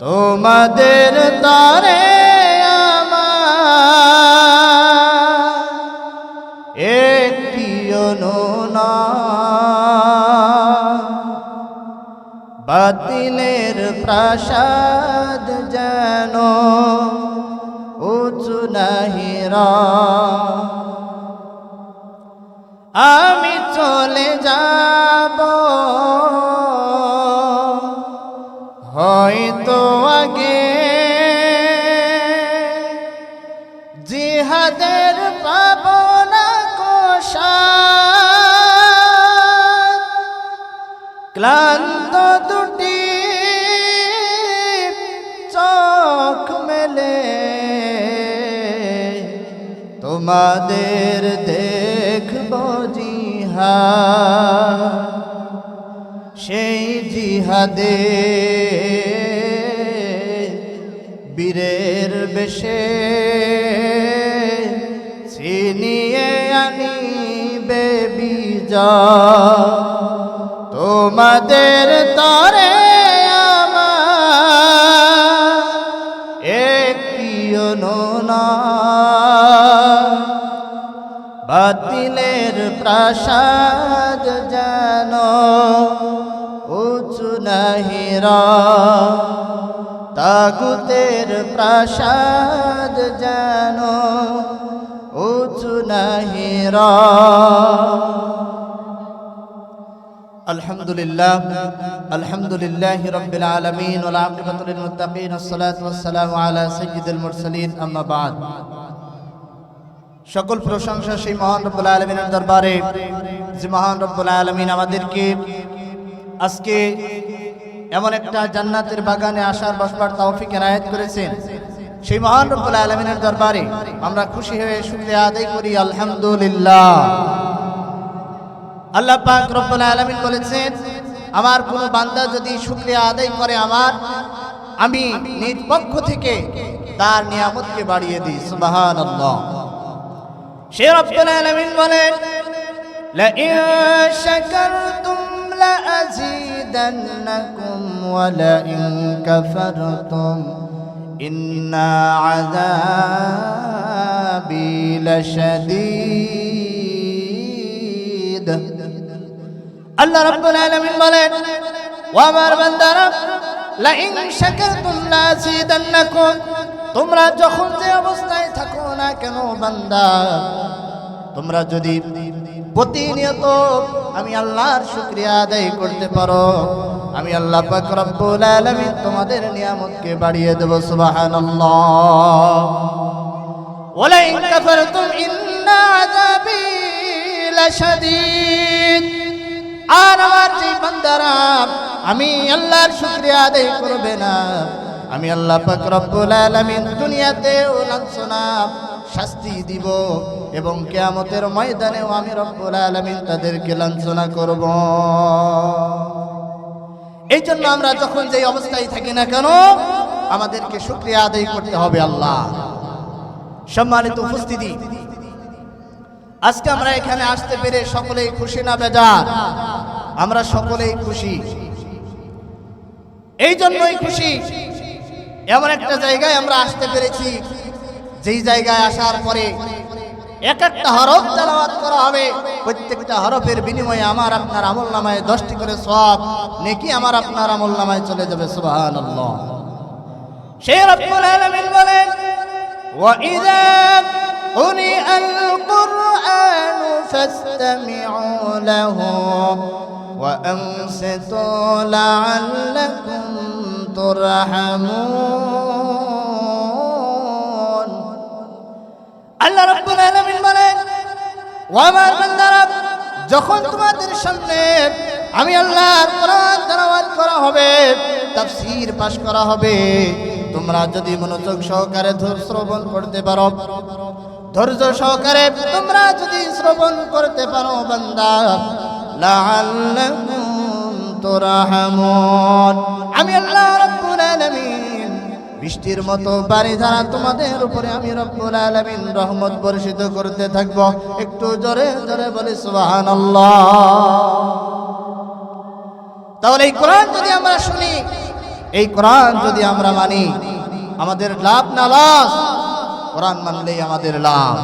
তোমাদের তারে একটি বাতিলের প্রাসাদ যেন উঁচু নাহিরা আমি জিহাদের পাবনা কোষা ক্লান্ত দুটি চোখ মেলে। তোমাদের দেখব জিহা সেই জিহাদে বীরের বেশে ছিনিয়ে আনিবে বিজা তোমাদের তরে বাতিলের প্রাসাদ যেন উঁচু নাহিরা তাগুতের প্রাসাদ যেন নাহিরা الحمد لله الحمد لله رب العالمين والعاقبة للمتقين الصلاة والسلام على سيد المرسلين أما بعد সকল প্রশংসা সেই মহান রব্বুল আলমিনের দরবারে যে মহান রব্বুল আলমিন আমাদেরকে আজকে এমন একটা জান্নাতের বাগানে আসার বসবার তৌফিক এনায়েত করেছেন সেই মহান রব্বুল আলমিনের দরবারে আমরা খুশি হয়ে শুক্রিয়া আদায় করি আলহামদুলিল্লাহ আল্লাহ পাক রব্বুল আলামিন বলেছেন আমার কোনো বান্দা যদি শুকরিয়া আদায় করে আমার আমি নিজ পক্ষ থেকে তার নিয়ামতকে বাড়িয়ে দিই সুবহানাল্লাহ সে রব্বুল আলামিন বলেন لئن شكرتم لأزيدنكم ولئن كفرتم إن عذابي لشديد আল্লাহ রাব্বুল আলামিন বলেন ও আমার বান্দারা লাইন শাকারতুম লাযিদান্নাকুম তোমরা যখন যে অবস্থায় থাকো না কেন বান্দা তোমরা যদি প্রতিনিয়ত আমি আল্লাহর শুকরিয়া আদায় করতে পারো আমি আল্লাহ পাক রব্বুল আলামিন তোমাদের নিয়ামতকে বাড়িয়ে দেব, সুবহানাল্লাহ। ওয়ালা ইন কাফারতুম ইন্না আযাবি লাশাদীদ। আর আমার যে বান্দারা, আমি আল্লাহর শুকরিয়া আদায় করবে না। আমি আল্লাহ পাক রব্বুল আলামিন দুনিয়াতেও লাঞ্ছনা শাস্তি দিব এবং কেয়ামতের ময়দানেও আমি রব্বুল আলামিন তাদেরকে লাঞ্ছনা করব। এই জন্য আমরা যখন যে অবস্থায় থাকি না কেন, আমাদেরকে শুক্রিয়া আদায় করতে হবে আল্লাহ। সম্মানিত উপস্থিতি, আজকে আমরা এখানে আসতে পেরে সকলেই খুশি না বেজার? আমরা সকলেই খুশি। এই জন্যই খুশি। এমন একটা জায়গায় আমরা আসতে পেরেছি, যেই জায়গায় আসার পরে এক একটা হরফ তেলাওয়াত করা হবে প্রত্যেকটা হরফের বিনিময়ে আমার আপনার আমল নামায় দশটি করে সব নেকি আমার আপনার আমল নামায় চলে যাবে সুবহানাল্লাহ সে রব্বুল আলামিন বলেন وإذا قرئ القرآن فاستمعوا له وأنصتوا لعلكم ترحمون আল্লাহ রাব্বুল আলামিন বলেন ও আমার বান্দারা যখন তোমাদের সামনে আমি আল্লাহর কোরআন তেলাওয়াত করা হবে, তাফসীর পাশ করা হবে, তোমরা যদি মনোযোগ সহকারে ধৈর্য শ্রবণ করতে পারো, ধৈর্য সহকারে তোমরা যদি শ্রবণ করতে পারো, বান্দা লাআল্লাকুম তুরহামুন। আমি আল্লাহ রাব্বুল আলামিন বৃষ্টির মতো বাড়ি ধারা তোমাদের উপরে আমি রব্বুল আলামিন রহমত বর্ষিত করতে থাকব। একটু জোরে জোরে বলি সুবহানাল্লাহ। তাহলে এই কোরআন যদি আমরা শুনি, এই কোরআন যদি আমরা মানি, আমাদের লাভ না লস, কোরআন মানলেই আমাদের লাভ।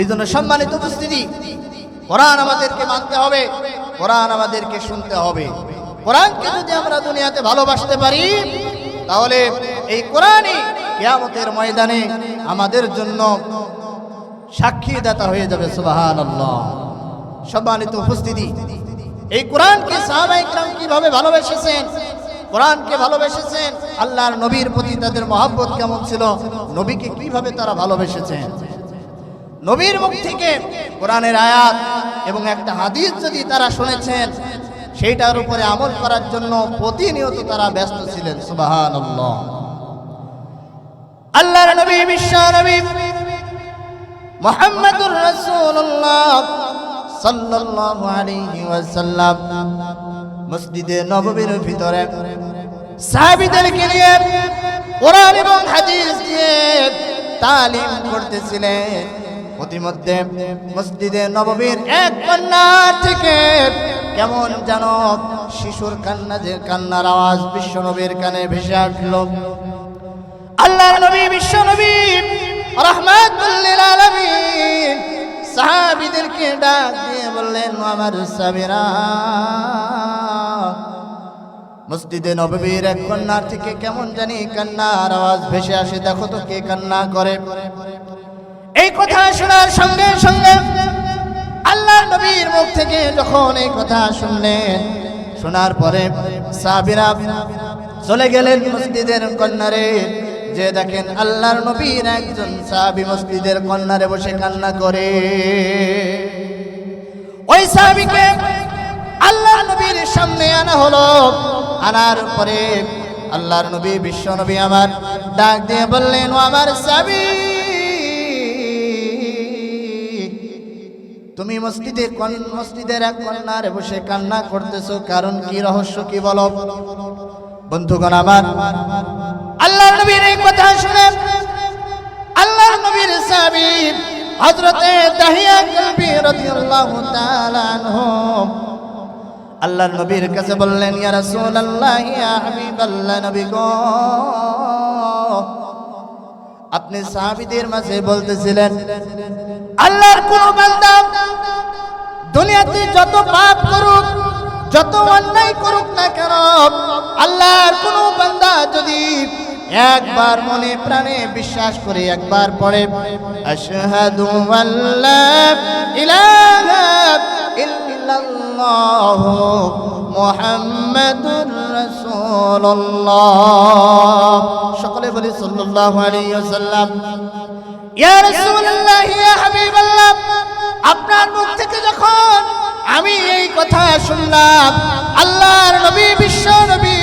এই জন্য সম্মানিত উপস্থিতি, কোরআন আমাদেরকে মানতে হবে, কোরআন আমাদেরকে শুনতে হবে। কোরআনকে যদি আমরা দুনিয়াতে ভালোবাসতে পারি, তাহলে এই কোরআনই কেয়ামতের ময়দানে আমাদের জন্য সাক্ষী দাতা হয়ে যাবে সুবাহান সম্মানিত উপস্থিতি, এই কোরআনকে সাহাবাই ইকরাম কীভাবে ভালোবেসেছেন, কোরআনকে ভালোবেসেছেন, আল্লাহর নবীর প্রতি তাদের মহাব্বত কেমন ছিল, নবীকে কীভাবে তারা ভালোবেসেছেন? নবীর মুখ থেকে কোরআনের আয়াত এবং একটা হাদিস যদি তারা শুনেছেন, সেইটার উপরে আমল করার জন্য প্রতিনিয়ত তারা ব্যস্ত ছিলেন সুবাহান আল্লাহর নববীর তালিম করতেছিলেন। প্রতিমধ্যে মসজিদে নববীর এক কন্যা থেকে কেমন যেন শিশুর কান্না যে কান্নার আওয়াজ বিশ্ব নবীর কানে ভেসে আসলো। আল্লাহর নবী, বিশ্ব নবী রহমাতুল্লিল আলামিন। সাহাবীদেরকে ডাক দিয়ে বললেন "ও আমার সাবিরা মসজিদে নববীর এক কন্যার থেকে কেমন জানি কান্নার আওয়াজ ভেসে আসে। দেখো তো কে কান্না করে। এই কথা শোনার সঙ্গে সঙ্গে আল্লাহর নবীর মুখ থেকে যখন এই কথা শুনলেন, শোনার পরে সাবিরা চলে গেলেন মসজিদের কন্যারে। যে দেখেন আল্লাহর নবীর একজন সাহাবী মসজিদের কন্যারে বসে কান্না করে। ওই সাহাবীকে আল্লাহর নবীর সামনে আনা হলো। আনার পরে আল্লাহর নবী, বিশ্ব নবী আমার ডাক দিয়ে বললেন আমার সাবি তুমি মসজিদে মসজিদের এক কন্যারে বসে কান্না করতেছো? কারণ কি রহস্য কি বলো? বন্ধুগণ আমার আল্লাহর নবীর এই কথা শুনে আল্লাহর নবীর সাহাবী হযরতে দাহিয়া কলবি রাদিয়াল্লাহু তাআলা আনহু আল্লাহর নবীর কাছে বললেন, ইয়া রাসূলুল্লাহ, ইয়া হাবিবাল্লাহ নবী গো। আপনি সাহাবীদের মাঝে বলতেছিলেন, আল্লাহর কোন বান্দা দুনিয়াতে যত পাপ করুক, যত অন্যায় করুক না কেন, আল্লাহর কোন বান্দা যদি একবার মনে প্রাণে বিশ্বাস করে একবার পড়ে। আশহাদু আল্লা ইলাহা ইল্লাল্লাহ মুহাম্মাদুর রাসূলুল্লাহ। সকলে বলি সাল্লাল্লাহু আলাইহি ওয়াসাল্লাম, ইয়া রাসূলুল্লাহ, ইয়া হাবিবাল্লাহ, আপনার মুখ থেকে যখন আমি এই কথা শুনলাম, আল্লাহর নবী, বিশ্ব নবী,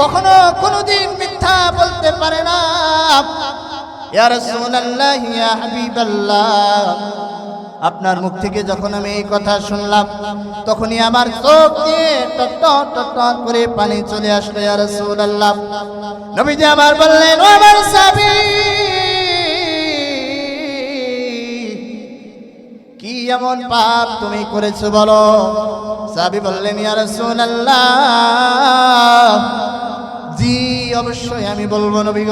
কখনো কোনোদিন মিথ্যা বলতে পারে না। আপনার মুখ থেকে যখন আমি এই কথা শুনলাম, তখনই আমার করে পানি চলে আসলো, ইয়া রাসূলুল্লাহ। নবীজি আমার বললেন আমার সাবি, কি এমন পাপ তুমি করেছ বলো? সাবি বললেন, ইয়া রাসূলুল্লাহ, জি অবশ্যই আমি বলব নবী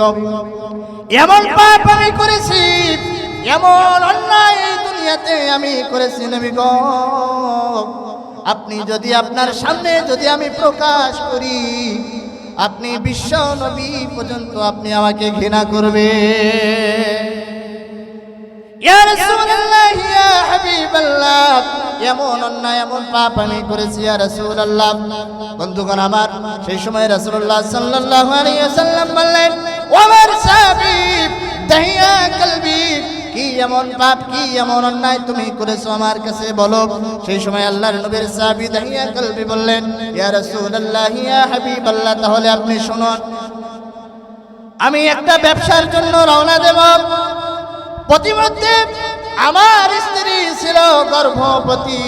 এমন পাপ আমি করেছি এমন অন্যায় দুনিয়াতে আমি করেছি নবী গো। আপনি যদি আপনার সামনে যদি আমি প্রকাশ করি আপনি বিশ্ব নবী পর্যন্ত আপনি আমাকে ঘৃণা করবে এমন অন্যায়, এমন পাপ আমি করেছি আর ইয়া রাসূলুল্লাহ। বন্ধুগণ আমার, সেই সময় রাসূলুল্লাহ সাল্লাল্লাহু আলাইহি ওয়াসাল্লাম বললেন ও আমার সাহাবী, দাহিয়া কলবি, কি এমন পাপ, কি এমন অন্যায় তুমি করেছ আমার কাছে বলো? সেই সময় আল্লাহর নবীর সাহাবী দাহিয়া কলবি বললেন, ইয়া রাসূলুল্লাহ, ইয়া হাবিবাল্লাহ, তাহলে আপনি শুনুন, আমি একটা ব্যবসার জন্য রওনা দেব। প্রতিমধ্যে আমার স্ত্রী ছিল গর্ভবতী।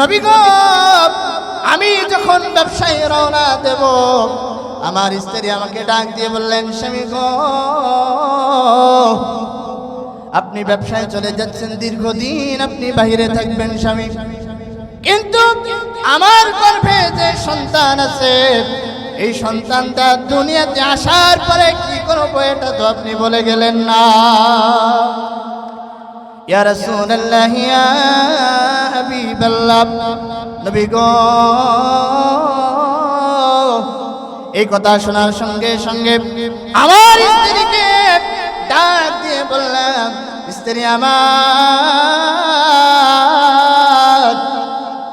নবী আমি যখন ব্যবসায় রওনা দেব, আমার স্ত্রী আমাকে ডাক দিয়ে বললেন, স্বামী গো, আপনি ব্যবসায় চলে যাচ্ছেন, দীর্ঘদিন আপনি বাহিরে থাকবেন, স্বামী। কিন্তু আমার গর্ভে যে সন্তান আছে এই সন্তানটা দুনিয়াতে আসার পরে কি করব এটা তো আপনি বলে গেলেন না। ইয়া ইয়া গো। এই কথা শোনার সঙ্গে সঙ্গে আমার স্ত্রীকে ডাক দিয়ে বললাম, স্ত্রী আমার,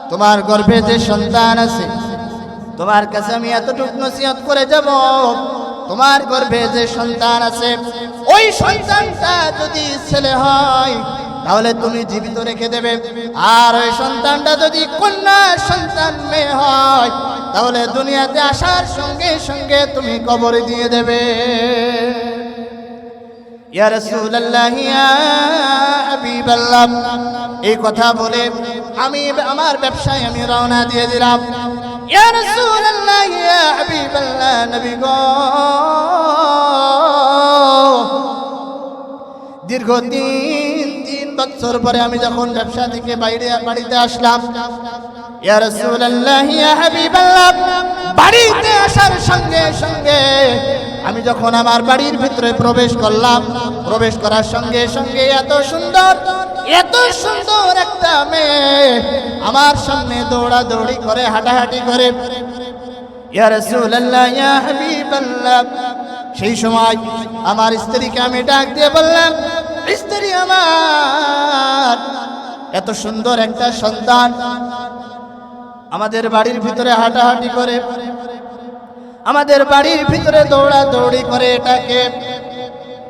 তোমার গর্ভে যে সন্তান আছে তোমার কাছে আমি এতটুকু নসিহত করে যাব, তোমার গর্ভে যে সন্তান আছে, ওই সন্তানটা যদি ছেলে হয়, তাহলে তুমি জীবিত রেখে দেবে। আর ওই সন্তানটা যদি কন্যা সন্তান মেয়ে হয়, তাহলে দুনিয়াতে আসার সঙ্গে সঙ্গে তুমি কবরে দিয়ে দেবে। এই কথা বলে আমি, আমার ব্যবসায় আমি রওনা দিয়ে দিলাম। ইয়া রাসূলুল্লাহ ইয়া হাবিবাল্লাহ নবী গো দীর্ঘ তিন বছর পরে আমি যখন ব্যবসা থেকে বাইরে, বাড়িতে আসলাম, ইয়া রাসূলুল্লাহ, ইয়া হাবিবাল্লাহ, বাড়িতে আসার সঙ্গে সঙ্গে আমি যখন আমার বাড়ির ভিতরে প্রবেশ করলাম, প্রবেশ করার সঙ্গে সঙ্গে এত সুন্দর সুন্দর একটা মেয়ে। আমার সামনে দৌড়াদৌড়ি করে, হাঁটাহাঁটি করে। সেই সময় আমার স্ত্রীকে আমি ডাক দিয়ে বললাম, স্ত্রী আমার, এত সুন্দর একটা সন্তান। আমাদের বাড়ির ভিতরে হাঁটাহাঁটি করে। আমাদের বাড়ির ভিতরে দৌড়া দৌড়ি করে এটাকে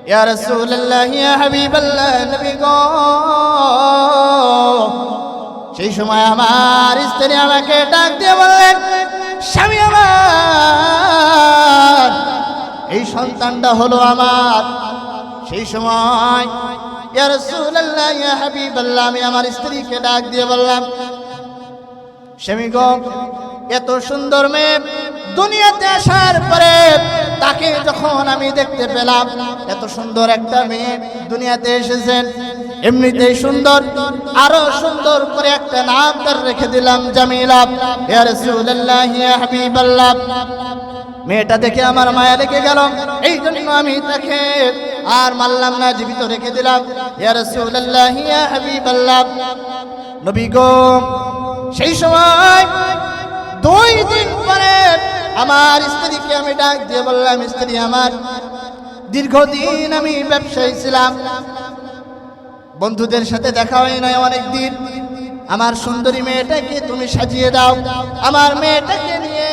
ইয়া রাসূলুল্লাহ ইয়া হাবিবাল্লাহ নবী গো. সেই সময় আমার স্ত্রী আমাকে ডাক দিয়ে বললেন স্বামী আমার, এই সন্তানটা হলো আমার। সেই সময়, ইয়া রাসূলুল্লাহ, ইয়া হাবিবাল্লাহ, আমি আমার স্ত্রীকে ডাক দিয়ে বললাম, স্বামী গো, এত সুন্দর মেয়ে দুনিয়াতে আসার পরে তাকে যখন আমি দেখতে পেলাম, এত সুন্দর একটা মেয়ে দুনিয়াতে এসেছেন। এমনিতেই সুন্দর, আরও সুন্দর করে একটা নাম তার রেখে দিলাম, জামিলা ইয়া মেয়েটা দেখে আমার মায়া লেগে গেল এই জন্য আমি তাকে আর মানলাম না, জীবিত রেখে দিলাম। নবী গো, সেই সময় দুই দিন পরে আমার স্ত্রীকে আমি ডাক দিয়ে বললাম, স্ত্রী আমার, দীর্ঘদিন আমি ব্যবসায়ী ছিলাম। বন্ধুদের সাথে দেখা হয় নাই অনেক দিন আমার সুন্দরী মেয়েটাকে তুমি সাজিয়ে দাও। আমার মেয়েটাকে নিয়ে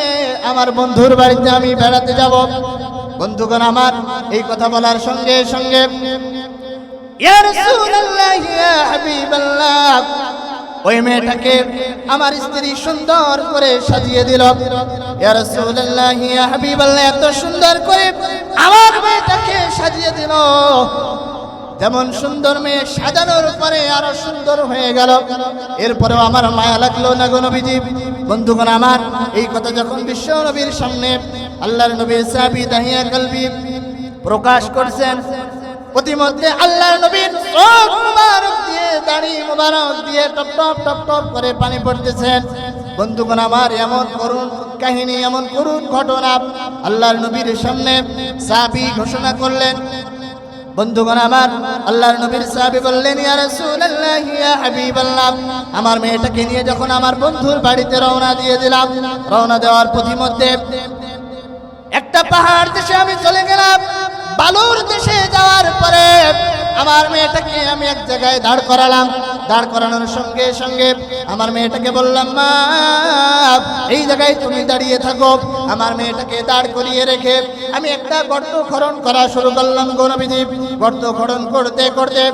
আমার বন্ধুর বাড়িতে আমি বেড়াতে যাব। বন্ধুগণ আমার, এই কথা বলার সঙ্গে সঙ্গে, ইয়া রাসূলুল্লাহ, ইয়া হাবিবাল্লাহ ওই মেয়েটাকে আমার স্ত্রী সুন্দর করে সাজিয়ে দিল। এত সুন্দর করে আমার মেয়েটাকে সাজিয়ে দিল। যেমন সুন্দর মেয়ে সাজানোর পরে আরও সুন্দর হয়ে গেল। এরপরেও আমার মায়া লাগল না গো নবীজি? বন্ধুগণ আমার, এই কথা যখন বিশ্ব নবীর সামনে আল্লাহর নবী সাহাবী দাহিয়া কলবি প্রকাশ করছেন প্রতিমধ্যে আল্লাহর নবীর দাড়ি মুবারক দিয়ে টপ টপ টপ টপ করে পানি পড়তেছেন। বন্ধুগণ, আমার এমন করুণ কাহিনী, এমন করুন ঘটনা আল্লাহর নবীর সামনে সাহাবী ঘোষণা করলেন। বন্ধুগণ, আমার আল্লাহর নবীর সাহাবী বললেন, ইয়া রাসূলুল্লাহ, ইয়া হাবিবাল্লাহ, আমার মেয়েটাকে নিয়ে যখন আমার বন্ধুর বাড়িতে রওনা দিয়ে দিলাম, রওনা দেওয়ার পথিমধ্যে একটা পাহাড় দেশে আমি চলে গেলাম। বালুর দেশে যাওয়ার পরে আমার মেয়েটাকে আমি এক জায়গায় দাঁড় করালাম। দাঁড় করানোর সঙ্গে সঙ্গে আমার মেয়েটাকে বললাম, মা, এই জায়গায় তুমি দাঁড়িয়ে থাকো। আমার মেয়েটাকে দাঁড় করিয়ে রেখে আমি একটা গর্ত খরণ করা শুরু করলাম গৌরবিদী গর্ত খরণ করতে করতে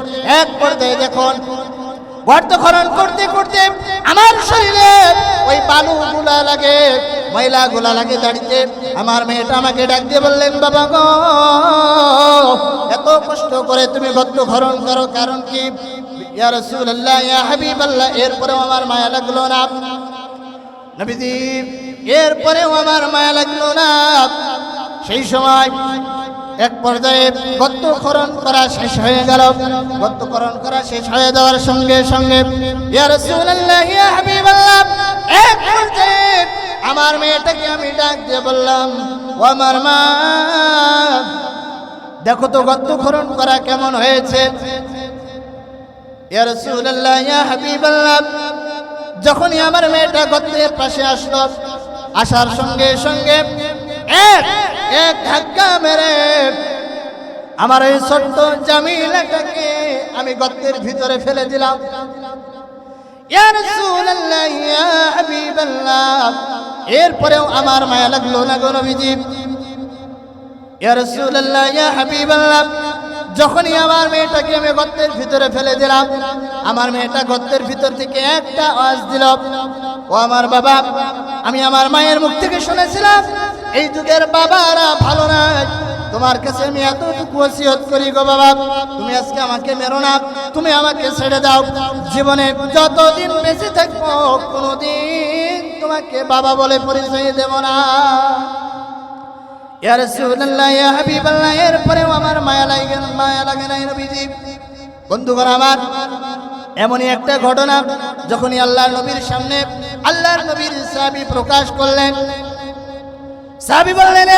এক পর্যায়ে দেখুন গর্ত খনন করতে করতে আমার শরীরে ওই বালু গুলা লাগে, ময়লা গুলা লাগে দাঁড়িতে। আমার মেয়েটা আমাকে ডাক দিয়ে বললেন, বাবা গো, এত কষ্ট করে তুমি গর্ত খনন করো, কারণ কি? ইয়া রাসূলুল্লাহ, ইয়া হাবিবাল্লাহ, এরপরেও আমার মায়া লাগল না। নবীজি, এরপরেও আমার মায়া লাগল না। সেই সময় এক পর্যায়ে গর্তকরণ করা শেষ হয়ে গেল। গর্তকরণ করা শেষ হয়ে যাওয়ার সঙ্গে সঙ্গে এক পর্যায়ে আমার মেয়েটাকে আমি ডাক দিয়ে বললাম, ও আমার মা, দেখো তো গর্ত খরণ করা কেমন হয়েছে। যখনই আমার মেয়েটা গর্তের পাশে আসলো, আসার সঙ্গে সঙ্গে, এক এক ধাক্কা মেরে আমার এই ছোট্ট জামিলাটাকে আমি গর্তের ভিতরে ফেলে দিলাম। এরপরেও আমার মায়া লাগল না গো নবীজি। যখনই আমার মেয়েটাকে আমি গর্তের ভিতরে ফেলে দিলাম, আমার মেয়েটা গর্তের ভিতর থেকে একটা আওয়াজ দিল, ও আমার বাবা, আমি আমার মায়ের মুখ থেকে শুনেছিলাম এই যুগের বাবারা ভালো নাই। তোমার কাছে আমি এতটুকু ওসিয়ত করি গো বাবা, তুমি আজকে আমাকে মেরো না, তুমি আমাকে ছেড়ে দাও। জীবনে যতদিন বেঁচে থাকব, কোনোদিন তোমাকে বাবা বলে পরিচয় দেব না। ইয়া রাসূলুল্লাহ, ইয়া হাবিবাল্লাহ, এরপরেও আমার মায়া লাগে মায়া লাগে না নবীজি। বন্ধুগণ আমার, এমনই একটা ঘটনা, যখনই আল্লাহর নবীর সামনে, আল্লাহর নবীর সাহাবী প্রকাশ করলেন সাহাবী বললেন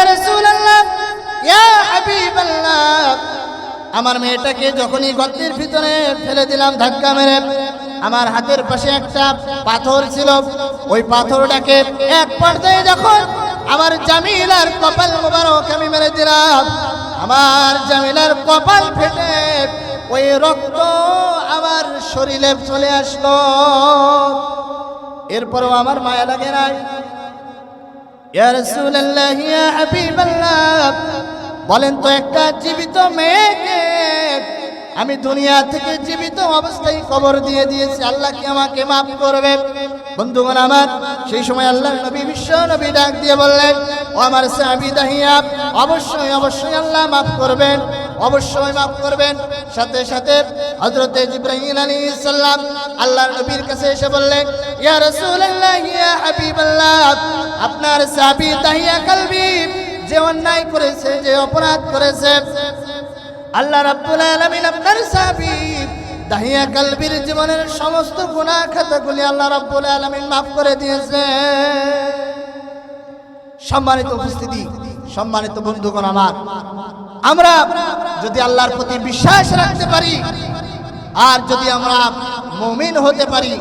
আমার মেয়েটাকে যখনই গর্তের ভিতরে ফেলে দিলাম, ধাক্কা মেরে, আমার হাতের পাশে একটা পাথর ছিল। ওই পাথরটাকে এক পর্যায়ে যখন আমার জামিলার কপাল মোবারক আমি মেরে দিলাম, আমার জামিলার কপাল ফেটে ওই রক্ত আমার শরীরে চলে আসলো। এরপরও আমার মায়া লাগে নাই। বলেন তো একটা জীবিত মেয়েকে আমি দুনিয়া থেকে জীবিত অবস্থায় কবর দিয়ে দিয়েছি, আল্লাহ কি আমাকে মাফ করবে? বন্ধুগণ আমার, সেই সময় আল্লাহ নবী, বিশ্ব নবী ডাক দিয়ে বললেন, ও আমার সাহাবী দাহিয়া, অবশ্যই অবশ্যই আল্লাহ মাফ করবেন, অবশ্যই মাফ করবেন। সাথে সাথে হযরতে জিবরাইল আলাইহিস সালাম আল্লাহর নবীর কাছে এসে বললেন, ইয়া রাসূলুল্লাহ, ইয়া হাবিবাল্লাহ, আপনার সাহাবী দাহিয়া কলবি, যে অন্যায় করেছে, যে অপরাধ করেছে, আল্লাহ রাব্বুল আলামিন আপনার সাহাবী দাহিয়া কালবির জীবনের সমস্ত গুনাহ খাতাগুলি আল্লাহ রাব্বুল আলামিন মাফ করে দিয়েছে। সম্মানিত উপস্থিতি, সম্মানিত বন্ধুগণ আমার, আমরা যদি আল্লাহর প্রতি বিশ্বাস রাখতে পারি, আর যদি আমরা মুমিন হতে পারি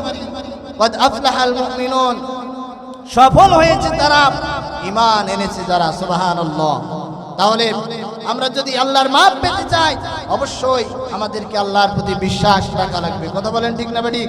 আফলাহাল সফল হয়েছে তারা ইমান এনেছে যারা, সুবহানাল্লাহ। তাহলে আমরা যদি আল্লাহর মাপ পেতে চাই, অবশ্যই আমাদেরকে আল্লাহর প্রতি বিশ্বাস রাখা লাগবে। কথা বলেন ঠিক না বেটি